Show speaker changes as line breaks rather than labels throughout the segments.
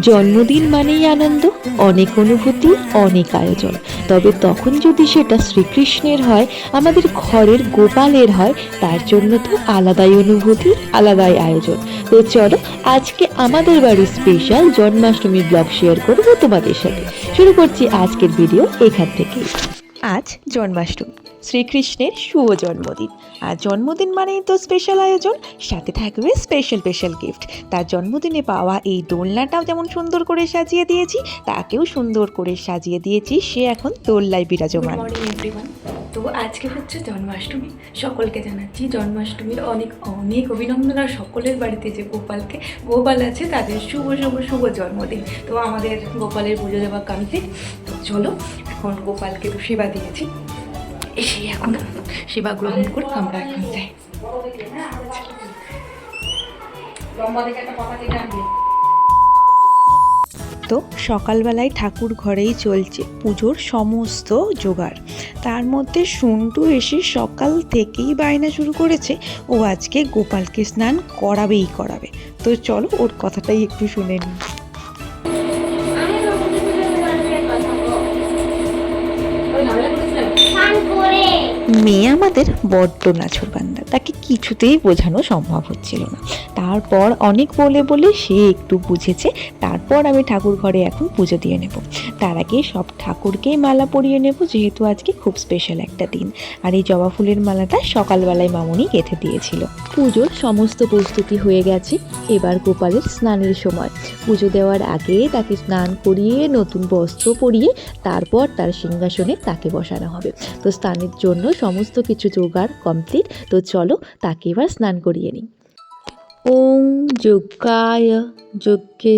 জন্মদিন মানেই আনন্দ, অনেক অনুভূতি, অনেক আয়োজন। তবে তখন যদি সেটা শ্রীকৃষ্ণের হয়, আমাদের ঘরের গোপালের হয়, তার জন্য তো আলাদাই অনুভূতি, আলাদাই আয়োজন। তো চলো, আজকে আমাদের বাড়ির স্পেশাল জন্মাষ্টমী ব্লগ শেয়ার করব তোমাদের সাথে। শুরু করছি আজকের ভিডিও এখান থেকে আজ জন্মাষ্টমী। শ্রীকৃষ্ণের শুভ জন্মদিন। আর জন্মদিন মানেই তো স্পেশাল আয়োজন, সাথে থাকবে স্পেশাল স্পেশাল গিফট তার জন্মদিনে পাওয়া এই দোলনাটাও যেমন সুন্দর করে সাজিয়ে দিয়েছি, তাকেও সুন্দর করে সাজিয়ে দিয়েছি, সে এখন দোলনায় বিরাজমান।
তো আজকে হচ্ছে জন্মাষ্টমী। সকলকে জানাচ্ছি, জন্মাষ্টমীর অনেক অনেক অভিনন্দন। আর সকলের বাড়িতে যে গোপালকে, গোপাল আছে, তাদের শুভ শুভ শুভ জন্মদিন। তো আমাদের গোপালের পুজো দেওয়া কমপ্লিট তো চলো, এখন গোপালকে তো সেবা দিয়েছি। এসে এখন সেবা গ্রহণ করে আমরা এখন যাই।
তো সকালবেলায় ঠাকুর ঘরেই চলছে পুজোর সমস্ত জোগাড়। তার মধ্যে সন্টু এসে সকাল থেকেই বায়না শুরু করেছে, ও আজকে গোপালকে স্নান করাবেই করাবে। তো চলো ওর কথাটাই একটু শুনে নিই। মেয়ে আমাদের বড্ড নাছর বান্দা। তাকে কিছুতেই বোঝানো সম্ভব হচ্ছিল না। তারপর অনেক বলে বলে সে একটু বুঝেছে, তারপর আমি ঠাকুর ঘরে এখন পুজো দিয়ে নেব। তার আগে সব ঠাকুরকেই মালা পরিয়ে নেব, যেহেতু আজকে খুব স্পেশাল একটা দিন। আর এই জবা ফুলের মালাটা সকালবেলায় মামুনি গেঁথে দিয়েছিল। পুজোর সমস্ত প্রস্তুতি হয়ে গেছে এবার গোপালের স্নানের সময়। পুজো দেওয়ার আগে তাকে স্নান করিয়ে নতুন বস্ত্র পরিয়ে তারপর তার সিংহাসনে তাকে বসানো হবে। তো স্নানের জন্য সমস্ত কিছু জোগাড় কমপ্লিট তো চলো তাকে এবার স্নান করিয়ে নিই। ওং যোগায় যোগ্যে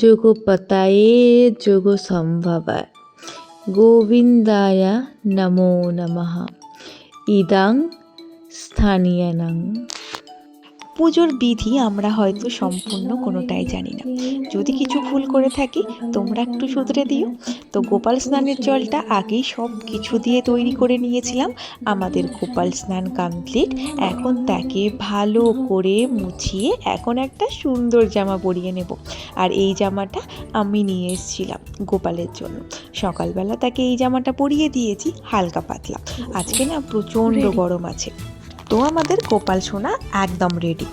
যোগপতায়ে যোগ সম্ভবায় গোবিন্দায় নমো নমঃ। ইদাং স্থানীয়ানাং। পুজোর বিধি আমরা হয়তো সম্পূর্ণ কোনোটাই জানি না। যদি কিছু ভুল করে থাকি তোমরা একটু শুধরে দিও। তো গোপাল স্নানের জলটা আগেই সব কিছু দিয়ে তৈরি করে নিয়েছিলাম। আমাদের গোপাল স্নান কমপ্লিট এখন তাকে ভালো করে মুছিয়ে এখন একটা সুন্দর জামা পরিয়ে নেব। আর এই জামাটা আমি নিয়ে এসেছিলাম গোপালের জন্য। সকালবেলা তাকে এই জামাটা পরিয়ে দিয়েছি হালকা পাতলা। আজকে না প্রচণ্ড গরম আছে। তো আমাদের গোপাল সোনা একদম রেডি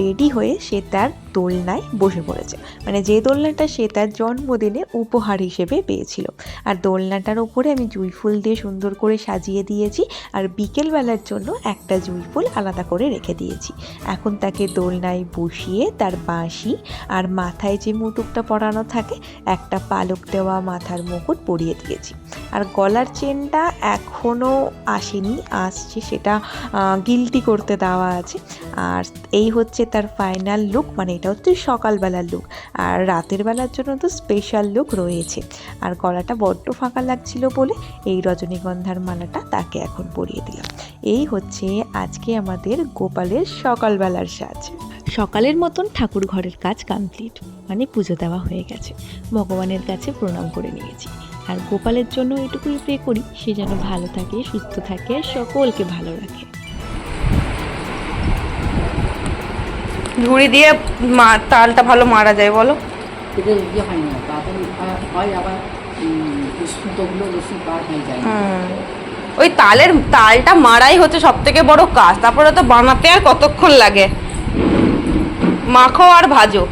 রেডি হয়ে সে তার দোলনায় বসে পড়েছে। মানে যে দোলনাটা সে তার জন্মদিনে উপহার হিসেবে পেয়েছিল। আর দোলনাটার ওপরে আমি জুঁই ফুল দিয়ে সুন্দর করে সাজিয়ে দিয়েছি আর বিকেলবেলার জন্য একটা জুঁই ফুল আলাদা করে রেখে দিয়েছি। এখন তাকে দোলনায় বসিয়ে তার বাঁশি আর মাথায় যে মুটুকটা পরানো থাকে, একটা পালক দেওয়া মাথার মুকুট পরিয়ে দিয়েছি। আর গলার চেনটা এখনও আসেনি, আসছে সেটা গিলটি করতে দেওয়া আছে। আর এই হচ্ছে তার ফাইনাল লুক মানে এটা হচ্ছে সকালবেলার লুক আর রাতের বেলার জন্য তো স্পেশাল লুক রয়েছে। আর গলাটা বড্ড ফাঁকা লাগছিল বলে এই রজনীগন্ধার মালাটা তাকে এখন পরিয়ে দিলাম। এই হচ্ছে আজকে আমাদের গোপালের সকালবেলার সাজ। সকালের মতন ঠাকুর ঘরের কাজ কমপ্লিট মানে পুজো দেওয়া হয়ে গেছে। ভগবানের কাছে প্রণাম করে নিয়েছি। আর গোপালের জন্য এটুকুই প্রে করি, সে যেন ভালো থাকে, সুস্থ থাকে সকলকে ভালো রাখে।
ঝুড়ি দিয়ে মা- তালটা ভালো মারা যায় বলো।
এটা ইয়ে হয় না তাড়াতাড়ি হয়- হয় আবার সুতোগুলো বেশি বার হয়ে যায়।
ওই তালের তালটা মারাই হচ্ছে সব থেকে বড় কাজ তারপরে তো বানাতে আর কতক্ষণ লাগে? মাখো আর ভাজো।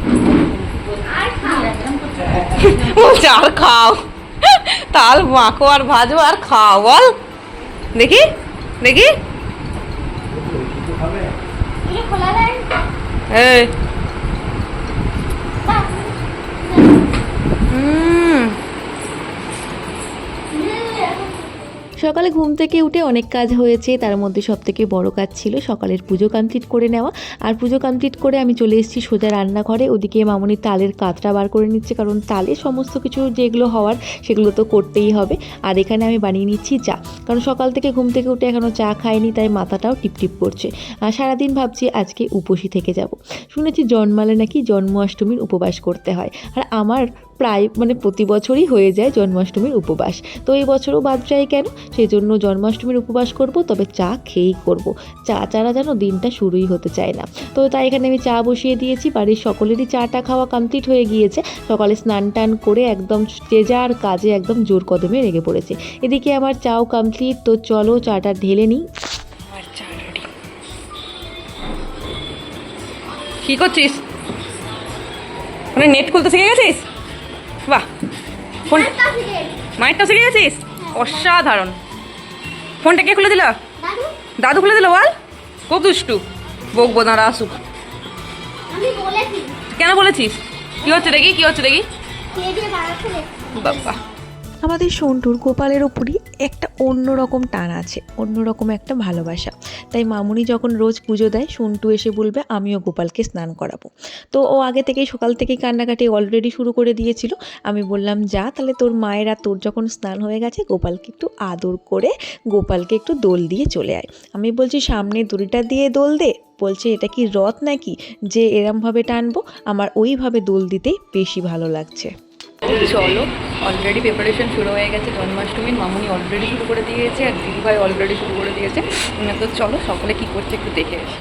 বলছে আর খাও। তাল মাখো আর ভাজো আর খাও বল। দেখি দেখি। এই 哎.
সকালে ঘুম থেকে উঠে অনেক কাজ হয়েছে, তার মধ্যে সব থেকে বড় কাজ ছিল সকালের পুজো কমপ্লিট করে নেওয়া। আর পুজো কমপ্লিট করে আমি চলে এসেছি সোজা রান্নাঘরে, ওদিকে মামনি তালের কাতটা বার করে নিচ্ছে, কারণ তালে সমস্ত কিছু যেগুলো হওয়ার সেগুলো তো করতেই হবে। আর এখানে আমি বানিয়ে নিচ্ছি চা। কারণ সকাল থেকে ঘুম থেকে উঠে এখনও চা খাইনি, তাই মাথাটাও টিপটিপ করছে। আর সারাদিন ভাবছি আজকে উপসী থেকে যাব। শুনেছি জন্মালে নাকি জন্মাষ্টমীর উপবাস করতে হয়। আর আমার প্রায় মানে প্রতি বছরই হয়ে যায় জন্মাষ্টমীর উপবাস। তো এই বছরও বাদ যায় কেন? সেই জন্য জন্মাষ্টমীর উপবাস করব, তবে চা খেয়েই করব। চা ছাড়া যেন দিনটা শুরুই হতে চায় না। তো তাই এখানে আমি চা বসিয়ে দিয়েছি। বাড়ির সকলেরই চাটা খাওয়া কমপ্লিট হয়ে গিয়েছে। সকালে স্নান টান করে একদম যে যার কাজে একদম জোর কদমে রেগে পড়েছে। এদিকে আমার চাও কমপ্লিট তো চলো চাটা ঢেলে নিই।
কি করছিস? মানে নেট খুলতে শিখে গেছিস? বাহ ফোন মায়েরটা শিখে গেছিস অসাধারণ। ফোনটা কে খুলে দিল? দাদু? খুলে দিল বল। খুব দুষ্টু। বকবো দাঁড়া আসুক কেন বলেছিস? কি হচ্ছে দেখি কি হচ্ছে দেখি। বাবা।
আমাদের সন্টুর গোপালের ওপরই একটা অন্যরকম টান আছে, অন্যরকম একটা ভালোবাসা। তাই মামুনি যখন রোজ পুজো দেয়, সন্টু এসে বলবে, আমিও গোপালকে স্নান করাবো। তো ও আগে থেকেই সকাল থেকেই কান্নাকাটি অলরেডি শুরু করে দিয়েছিল। আমি বললাম, যা, তাহলে তোর মায়েরা তোর যখন স্নান হয়ে গেছে, গোপালকে একটু আদর করে, গোপালকে একটু দোল দিয়ে চলে আয়। আমি বলছি, সামনে দড়িটা দিয়ে দোল দে। বলছে, এটা কি রথ নাকি? যে এরমভাবে টানবো, আমার ওইভাবে দোল দিতেই বেশি ভালো লাগছে।
চলো অলরেডি প্রিপারেশন শুরু হয়ে গেছে, জন্মাষ্টমীর মামুনি অলরেডি শুরু করে দিয়েছে, আর দিদিভাই অলরেডি শুরু করে দিয়েছে। তো চলো, সকলে কি করছে একটু দেখে আসি।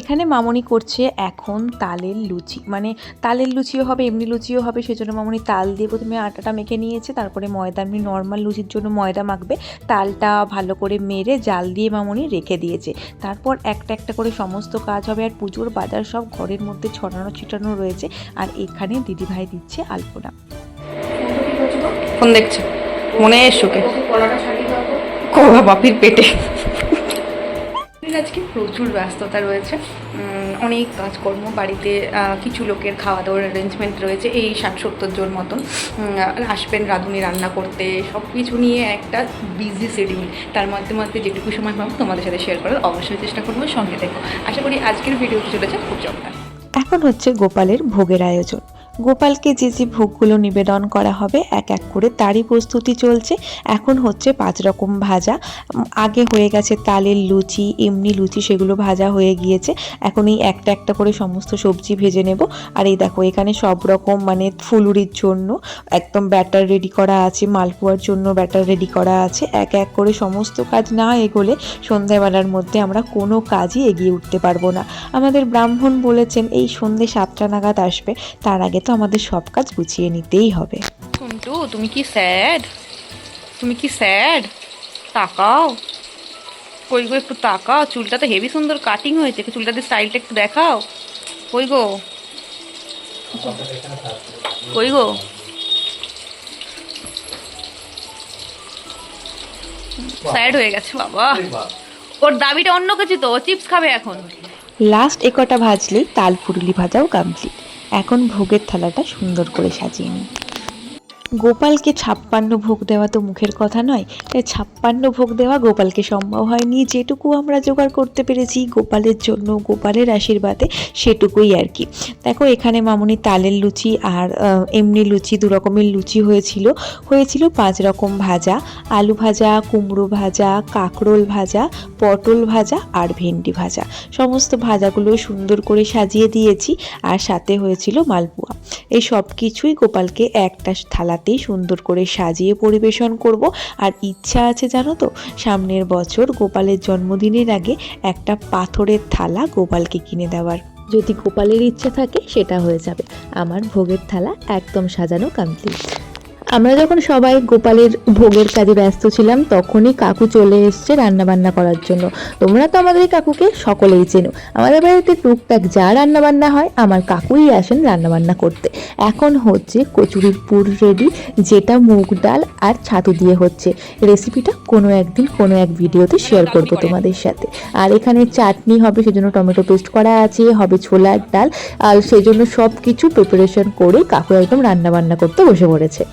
এখানে মামনি করছে এখন তালের লুচি। মানে তালের লুচিও হবে এমনি লুচিও হবে সেজন্য মামনি তাল দিয়ে প্রথমে আটাটা মেখে নিয়েছে তারপরে ময়দা এমনি নর্মাল লুচির জন্য ময়দা মাখবে। তালটা ভালো করে মেরে জাল দিয়ে মামনি রেখে দিয়েছে। তারপর একটা একটা করে সমস্ত কাজ হবে আর পুজোর বাজার সব ঘরের মধ্যে ছড়ানো ছিটানো রয়েছে আর এখানে দিদিভাই দিচ্ছে আলপনা।
ফোন দেখছে। মনে এসোকে বাপির পেটে।
আজকে প্রচুর ব্যস্ততা রয়েছে। অনেক কাজকর্ম, বাড়িতে কিছু লোকের খাওয়া দাওয়ার অ্যারেঞ্জমেন্ট রয়েছে, এই ষাট সত্তর জন মতন। আসবেন, রাঁধুনি রান্না করতে সব কিছু নিয়ে একটা বিজি শিডিউল তার মধ্যে মধ্যে যেটুকু সময় পাবো তোমাদের সাথে শেয়ার করার অবশ্যই চেষ্টা করব, সঙ্গে দেখো আশা করি আজকের ভিডিওটি চলেছে খুব চমৎকার।
এখন হচ্ছে গোপালের ভোগের আয়োজন। গোপালকে যে যে ভোগগুলো নিবেদন করা হবে, এক এক করে তারই প্রস্তুতি চলছে। এখন হচ্ছে পাঁচ রকম ভাজা। আগে হয়ে গেছে তালের লুচি, এমনি লুচি সেগুলো ভাজা হয়ে গিয়েছে। এখন এই একটা একটা করে সমস্ত সবজি ভেজে নেব। আর এই দেখো, এখানে সব রকম মানে ফুলুরির জন্য একদম ব্যাটার রেডি করা আছে, মালপোয়ার জন্য ব্যাটার রেডি করা আছে। এক এক করে সমস্ত কাজ না এগোলে সন্ধ্যাবেলার মধ্যে আমরা কোনো কাজই এগিয়ে উঠতে পারব না। আমাদের ব্রাহ্মণ বলেছেন, এই সন্ধে সাতটা নাগাদ আসবে, তার আগে তো আমাদের সব কাজ গুছিয়ে নিতেই হবে।
সন্টু তুমি কি স্যাড? তুমি কি স্যাড? তাকাও। কই গো একটু তাকাও। চুলটা তো হেভি সুন্দর কাটিং হয়েছে। একটু চুলটাতে স্টাইলটা একটু দেখাও। কই গো? কই গো? স্যাড হয়ে গেছে বাবা। ওর দাবিটা অন্য কিছু তো। চিপস খাবে এখন।
লাস্ট একটা ভাজলেই তাল ভাজাও কমপ্লিট এখন ভোগের থালাটা সুন্দর করে সাজিয়ে নিই। গোপালকে ছাপ্পান্ন ভোগ দেওয়া তো মুখের কথা নয়, তাই ছাপ্পান্ন ভোগ দেওয়া গোপালকে সম্ভব হয়নি। যেটুকু আমরা জোগাড় করতে পেরেছি, গোপালের জন্য, গোপালের আশীর্বাদে সেটুকুই আর কি। দেখো, এখানে মামনি তালের লুচি আর এমনি লুচি, দু রকমের লুচি হয়েছিল। হয়েছিল পাঁচ রকম ভাজা, আলু ভাজা, কুমড়ো ভাজা, কাঁকরোল ভাজা, পটল ভাজা আর ভেন্ডি ভাজা। সমস্ত ভাজাগুলো সুন্দর করে সাজিয়ে দিয়েছি আর সাথে হয়েছিল মালপোয়া। এই সব কিছুই গোপালকে একটা থালাতেই সুন্দর করে সাজিয়ে পরিবেশন করব। আর ইচ্ছা আছে জানো তো? সামনের বছর গোপালের জন্মদিনের আগে একটা পাথরের থালা গোপালকে কিনে দেওয়ার। যদি গোপালের ইচ্ছা থাকে, সেটা হয়ে যাবে। আমার ভোগের থালা একদম সাজানো কমপ্লিট আমরা যখন সবাই গোপালের ভোগের কাজে ব্যস্ত ছিলাম, তখনই কাকু চলে এসছে রান্না বান্না করার জন্য। তোমরা তো আমাদের কাকুকে সকলেই চেনো। আমাদের বাড়িতে টুকটাক যা রান্না বান্না হয়, আমার কাকুই আসেন রান্না বান্না করতে। এখন হচ্ছে কচুরির পুর রেডি যেটা মুগ ডাল আর ছাতু দিয়ে হচ্ছে। রেসিপিটা কোনো একদিন, কোনো এক ভিডিওতে শেয়ার করব তোমাদের সাথে। আর এখানে চাটনি হবে, সেজন্য টমেটো পেস্ট করা আছে, হবে ছোলার ডাল, আর সেই জন্য সব কিছু প্রিপারেশন করে কাকু একদম রান্না বান্না করতে বসে পড়েছে।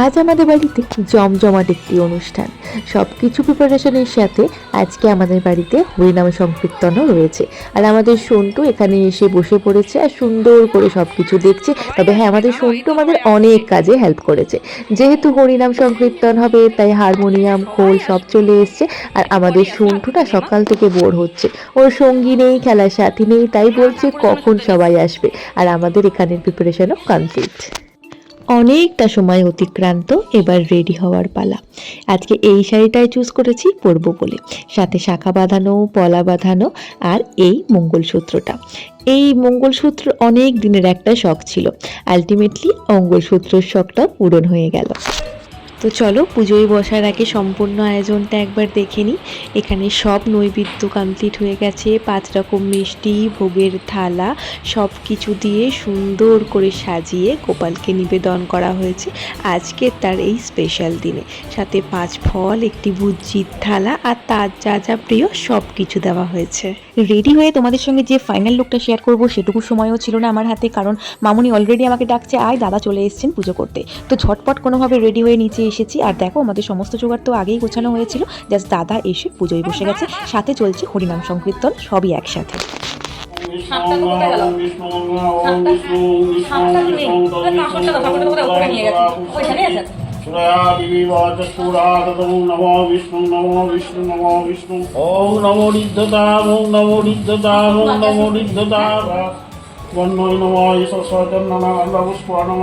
আজ আমাদের বাড়িতে জমজমাট একটি অনুষ্ঠান। সব কিছু প্রিপারেশনের সাথে আজকে আমাদের বাড়িতে হরিনাম সংকীর্তনও রয়েছে। আর আমাদের সন্টু এখানে এসে বসে পড়েছে আর সুন্দর করে সব কিছু দেখছে। তবে হ্যাঁ আমাদের সন্টু আমাদের অনেক কাজে হেল্প করেছে। যেহেতু হরিনাম সংকীর্তন হবে, তাই হারমোনিয়াম খোল সব চলে এসছে। আর আমাদের সন্টুটা সকাল থেকে বোর হচ্ছে। ওর সঙ্গী নেই, খেলার সাথী নেই, তাই বলছে কখন সবাই আসবে। আর আমাদের এখানের প্রিপারেশনও কমপ্লিট অনেকটা সময় অতিক্রান্ত, এবার রেডি হওয়ার পালা। আজকে এই শাড়িটাই চুজ করেছি পরবো বলে। সাথে শাখা বাঁধানো, পলা বাঁধানো আর এই মঙ্গলসূত্রটা। এই মঙ্গলসূত্র অনেক দিনের একটা শখ ছিল। আলটিমেটলি মঙ্গলসূত্রের শখটা পূরণ হয়ে গেল। তো চলো, পুজোয় বসার আগে সম্পূর্ণ আয়োজনটা একবার দেখে নিই। এখানে সব নৈবেদ্য কমপ্লিট হয়ে গেছে। পাঁচ রকম মিষ্টি, ভোগের থালা সব কিছু দিয়ে সুন্দর করে সাজিয়ে গোপালকে নিবেদন করা হয়েছে আজকে তার এই স্পেশাল দিনে। সাথে পাঁচ ফল, একটি ভুজির থালা আর তার যা যা প্রিয় সব কিছু দেওয়া হয়েছে। রেডি হয়ে তোমাদের সঙ্গে যে ফাইনাল লুকটা শেয়ার করব সেটুকু সময়ও ছিল না আমার হাতে, কারণ মামুনি অলরেডি আমাকে ডাকছে, আয়, দাদা চলে এসেছেন পুজো করতে। তো ঝটপট কোনোভাবে রেডি হয়ে নিচে এসেছি। আর দেখো আমাদের সমস্ত জোগাড় তো আগেই গোছানো হয়েছিল। জাস্ট দাদা এসে পুজোয় বসে গেছে। সাথে চলছে হরিনাম সংকীর্তন সবই একসাথে।
নমো নমো বিষ্ণু নমো বিষ্ণু ওম নমো ঋদ্ধতা ওম নমো ঋদ্ধতা ওম নমো ঋদ্ধতা বন্নয় নম ঈশ্বর নানা আল্লাহ পুষ্প নম।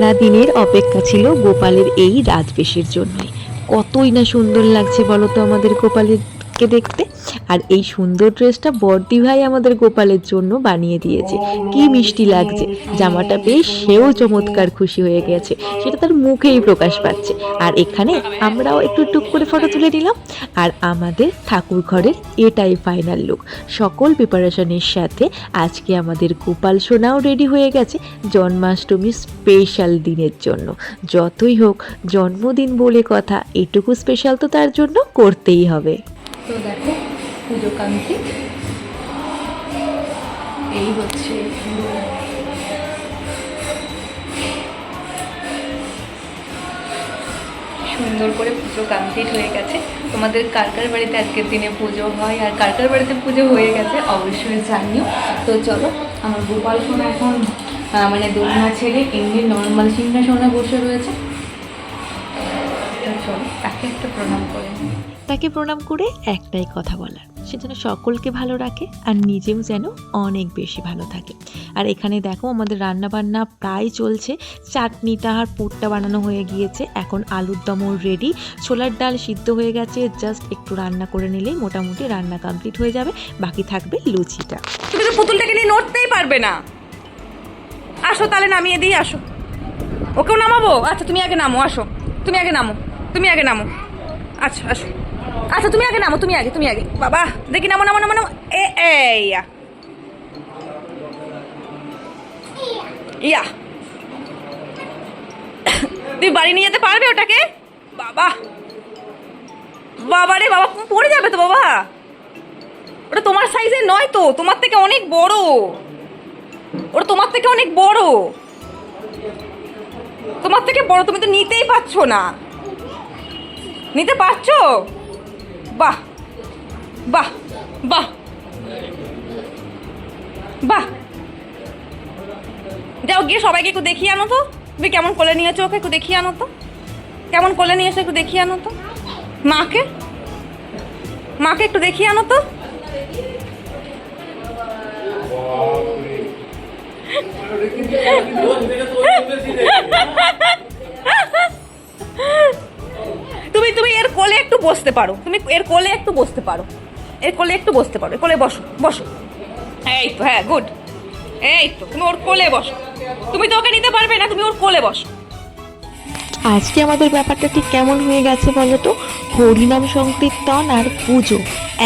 সারা দিনের অপেক্ষা ছিল গোপালের এই রাজবেশের জন্যই কতই না সুন্দর লাগছে বলতো তো আমাদের গোপালেরকে দেখতে। আর এই সুন্দর ড্রেসটা বর্দি ভাই আমাদের গোপালের জন্য বানিয়ে দিয়েছে। কি মিষ্টি লাগছে। জামাটা বেশ সেও চমৎকার খুশি হয়ে গেছে। সেটা তার মুখেই প্রকাশ পাচ্ছে। আর এখানে আমরাও একটু টুক করে ফটো তুলে নিলাম। আর আমাদের ঠাকুর ঘরের এটাই ফাইনাল লুক সকল প্রিপারেশনের সাথে আজকে আমাদের গোপাল সোনাও রেডি হয়ে গেছে জন্মাষ্টমী স্পেশাল দিনের জন্য। যতই হোক, জন্মদিন বলে কথা, এটুকু স্পেশাল তো তার জন্য করতেই হবে।
তো দেখো পুজো কমপ্লিট এই হচ্ছে সুন্দর করে পুজো কমপ্লিট হয়ে গেছে। তোমাদের কার কার বাড়িতে আজকের দিনে পুজো হয় আর কার কার বাড়িতে পুজো হয়ে গেছে অবশ্যই জানিও। তো চলো, আমার গোপাল সোনা এখন মানে দোলনা ছেড়ে এমনি নর্মাল সিংহাসনে বসে রয়েছে। তো চলো, তাকে একটা প্রণাম করে
তাকে প্রণাম করে একটাই কথা বলার। সে যেন সকলকে ভালো রাখে আর নিজেও যেন অনেক বেশি ভালো থাকে। আর এখানে দেখো আমাদের রান্না বান্না প্রায় চলছে। চাটনিটা আর পুরটা বানানো হয়ে গিয়েছে। এখন আলুর দমও রেডি ছোলার ডাল সিদ্ধ হয়ে গেছে। জাস্ট একটু রান্না করে নিলেই মোটামুটি রান্না কমপ্লিট হয়ে যাবে। বাকি থাকবে লুচিটা।
তুমি তো পুতুলটাকে নিয়ে নড়তেই পারবে না। আসো তাহলে নামিয়ে দিই, আসো। ওকেও নামাবো? আচ্ছা তুমি আগে নামো, আসো। তুমি আগে নামো। তুমি আগে নামো। আচ্ছা আসো। আচ্ছা তুমি আগে নামো, তুমি আগে তুমি আগে। বাবা, দেখি নামো নামো নামো নামো। এ ইয়া। ইয়া। তুমি বাড়ি নিয়ে যেতে পারবে ওটাকে? বাবা। বাবা রে, বাবা, পড়ে যাবে তো, বাবা। ওটা তোমার সাইজের নয় তো, তোমার থেকে অনেক বড়। ওটা তোমার থেকে অনেক বড়। তোমার থেকে বড় তুমি তো নিতেই পারছ না। নিতে পারছ? বাহ বাহ বাহ। বাহ। যাও গিয়ে সবাইকে একটু দেখিয়ে আনো তো। তুমি কেমন কোলে নিয়েছো ওকে একটু দেখিয়ে আনো তো। কেমন কোলে নিয়েছো একটু দেখিয়ে আনো তো। মাকে? মাকে একটু দেখিয়ে আনো তো। তুমি তুমি এর কোলে একটু বসতে পারো। তুমি এর কোলে একটু বসতে পারো। এর কোলে একটু বসতে পারো। এর কোলে বসো বসো। এই তো হ্যাঁ গুড এই তো, তুমি ওর কোলে বসো। তুমি তো ওকে নিতে পারবে না, তুমি ওর কোলে বসো।
আজকে আমাদের ব্যাপারটা ঠিক কেমন হয়ে গেছে বলো তো? হরিনাম সংকীর্তন আর পুজো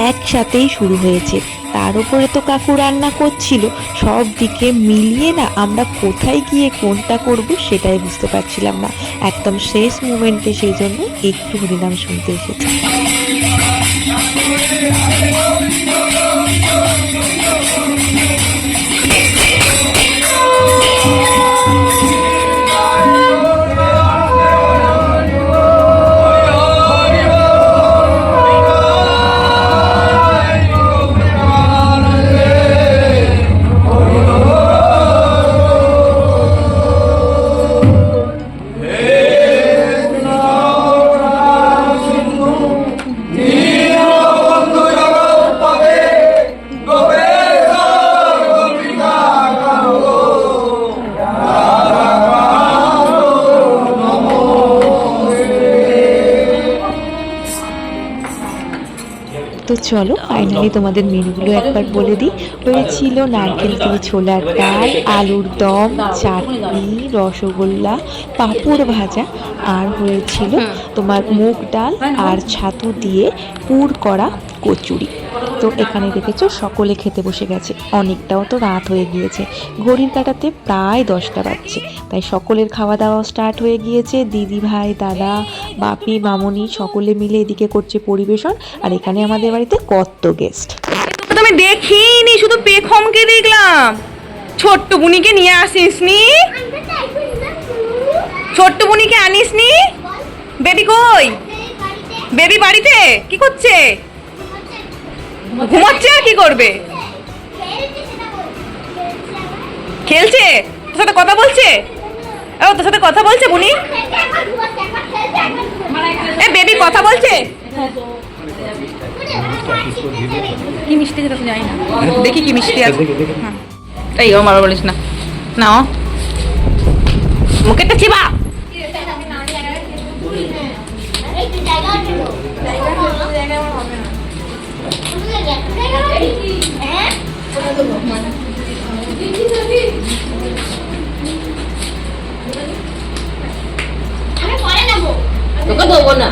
একসাথেই শুরু হয়েছে। তার উপরে তো কাকু রান্না করছিল। সব দিকে মিলিয়ে না আমরা কোথায় গিয়ে কোনটা করব সেটাই বুঝতে পারছিলাম না। একদম শেষ মুমেন্টে সেই জন্য একটু হরিনাম শুনতে এসেছি। চলো ফাইনালি তোমাদের মেনুগুলো একবার বলে দিই। হয়েছিল নারকেল দিয়ে ছোলার ডাল আলুর দম চাটনি রসগোল্লা পাঁপড় ভাজা আর হয়েছিল তোমার মুগ ডাল আর ছাতু দিয়ে পুর করা কচুরি। তো এখানে দেখেছ, সকলে খেতে বসে গেছে। অনেকটাও তো রাত হয়ে গিয়েছে। ঘড়ির কাটাতে প্রায় দশটা বাজছে। তাই সকলের খাওয়া দাওয়া স্টার্ট হয়ে গিয়েছে। দিদি ভাই, দাদা, বাপি, মামনি সকলে মিলে এদিকে করছে পরিবেশন। আর এখানে আমাদের বাড়িতে কত গেস্ট
আমি দেখিনি, শুধু পেখমকে দেখলাম। ছোট্ট বুনিকে নিয়ে আসিস নি? ছোট্ট বুনিকে আনিস নি? বেবি কই? বেবি বাড়িতে? কি করছে? ঘুমাচ্ছে আর কি করবে? খেলছে? তোর সাথে কথা বলছে? ও তোর সাথে কথা বলছে বুনি এ বেবি কথা বলছে? কি মিষ্টি যেটা তো জানি না। দেখি কি মিষ্টি আছে। হ্যাঁ। এই ও মারো বলিস না। না ও। মুখেটা চিবা।
দেবো না।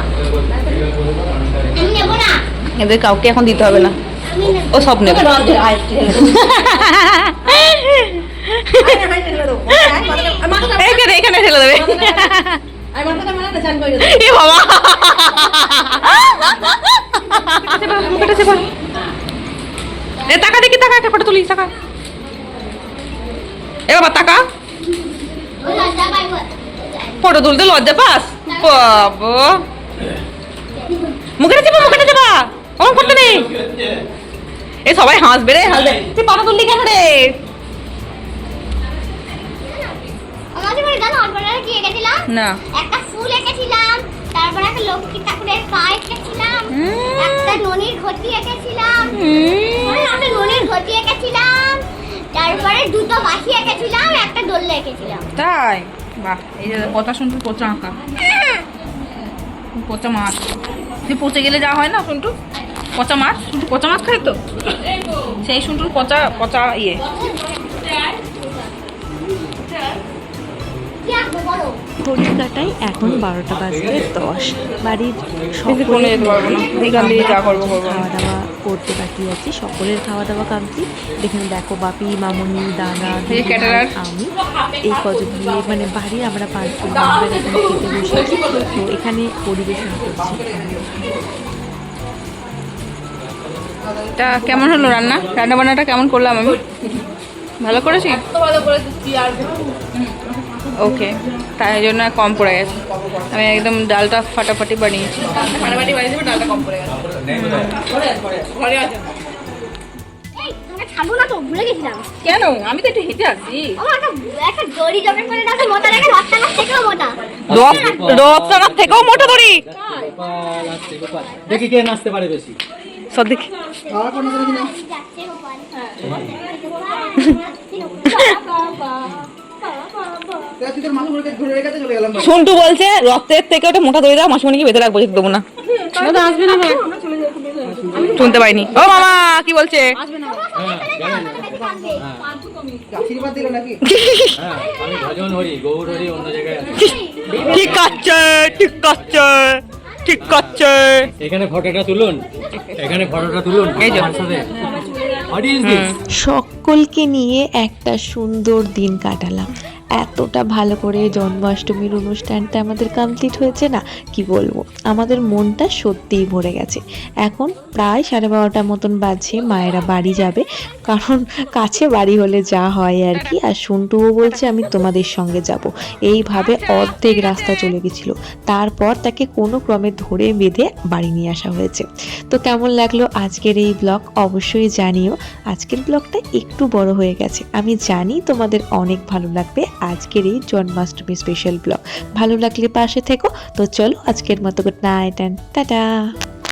আমি
এদের কাউকে এখন দিতে হবে না। ও সব নেবে। এখানে এখানে ঠেলে দেবে? এ বাবা। এ টাকা দেখি টাকা একটা ফটো তুলি টাকা। এ বাবা টাকা। ফটো তুলতে লজ্জা পাস? বাবা। চেপা ওরকম করতে নেই। এ সবাই হাসবে রে হাসবে। তুই ফটো তুললি কেন রে? না।
একটা ফুল এঁকেছিলাম তারপর একটা লক্ষ্মী ঠাকুরের পা এঁকেছিলাম একটা ননির ঘটি এঁকেছিলাম একটা ননির ঘটি এঁকেছিলাম তারপরে দুটো বাসি এঁকেছিলাম একটা দোল্লা এঁকেছিলাম
তাই? বাহ এই যে পচা শুনটু পচা আঁকা। পচা মাছ। যে পচে গেলে যা হয় না শুনটু? পচা মাছ? শুনটু পচা মাছ খাই তো? সেই শুনটুর পচা পচা ইয়ে।
ঘড়ির এখন বারোটা বাজতে দশ। বাড়ির।
এখান।
খাওয়া দাওয়া করতে বাকি আছে। সকলের খাওয়া দাওয়া কমপ্লিট দেখেন দেখো বাপি মামনি দাদা। আমি। এই কজন মিলে মানে বাড়ি আমরা পাঁচজন এখানে খেতে বসেছি তো এখানে পরিবেশন করছি।
তা কেমন হলো রান্না? রান্না বান্নাটা কেমন করলাম আমি? ভালো করেছি? ওকে তাই জন্য কম পড়ে গেছে। আমি একদম ডালটা ফাটাফাটি বানিয়েছি। ফাটাফাটি বানিয়েছি ডালটা কম পড়ে গেছে।
এই তোমাকে ছাড়বো না তো ভুলে গেছিলাম।
কেন? আমি তো একটু হেঁটে আসছি।
একটা একটা দড়ি জমে করে দাও তো মোটা দেখে রত্তানা থেকেও মোটা।
রথটানার থেকেও মোটা দড়ি।
দেখি কে নাচতে পারে বেশি।
সব দেখি।
যাচ্ছে গোপাল
সন্টু বলছে রক্তের থেকে ওটা মোটা দড়ি দাও মাসিমণিকে বেঁধে রাখব যেতে দেবো না। শুনতে পাইনি। ও মামা কি বলছে?
হ্যাঁ আমি ভজন হরি গৌর হরি অন্য জায়গায় আছি।
ঠিক আছে ঠিক আছে ঠিক আছে।
এখানে ফটোটা তুলুন এখানে ফটোটা তুলুন
এই যে।
সকলকে নিয়ে একটা সুন্দর দিন কাটালাম। এতটা ভালো করে জন্মাষ্টমীর অনুষ্ঠানটা আমাদের কমপ্লিট হয়েছে না? কি বলব? আমাদের মনটা সত্যিই ভরে গেছে। এখন প্রায় সাড়ে বারোটার মতন বাজছে, মায়েরা বাড়ি যাবে। কারণ কাছে বাড়ি হলে যা হয় আর কি। আর সন্টুও বলছে, আমি তোমাদের সঙ্গে যাব। এইভাবে অর্ধেক রাস্তা চলে গেছিল। তারপর তাকে কোনো ক্রমে ধরে বেঁধে বাড়ি নিয়ে আসা হয়েছে। তো কেমন লাগল আজকের এই ব্লগ অবশ্যই জানিও। আজকের ব্লগটা একটু বড় হয়ে গেছে। আমি জানি তোমাদের অনেক ভালো লাগবে। আজকের এই জন্মাষ্টমী স্পেশাল ব্লগ ভালো লাগলে পাশে থেকো। তো চলো আজকের মতো গুড নাইট অ্যান্ড টাটা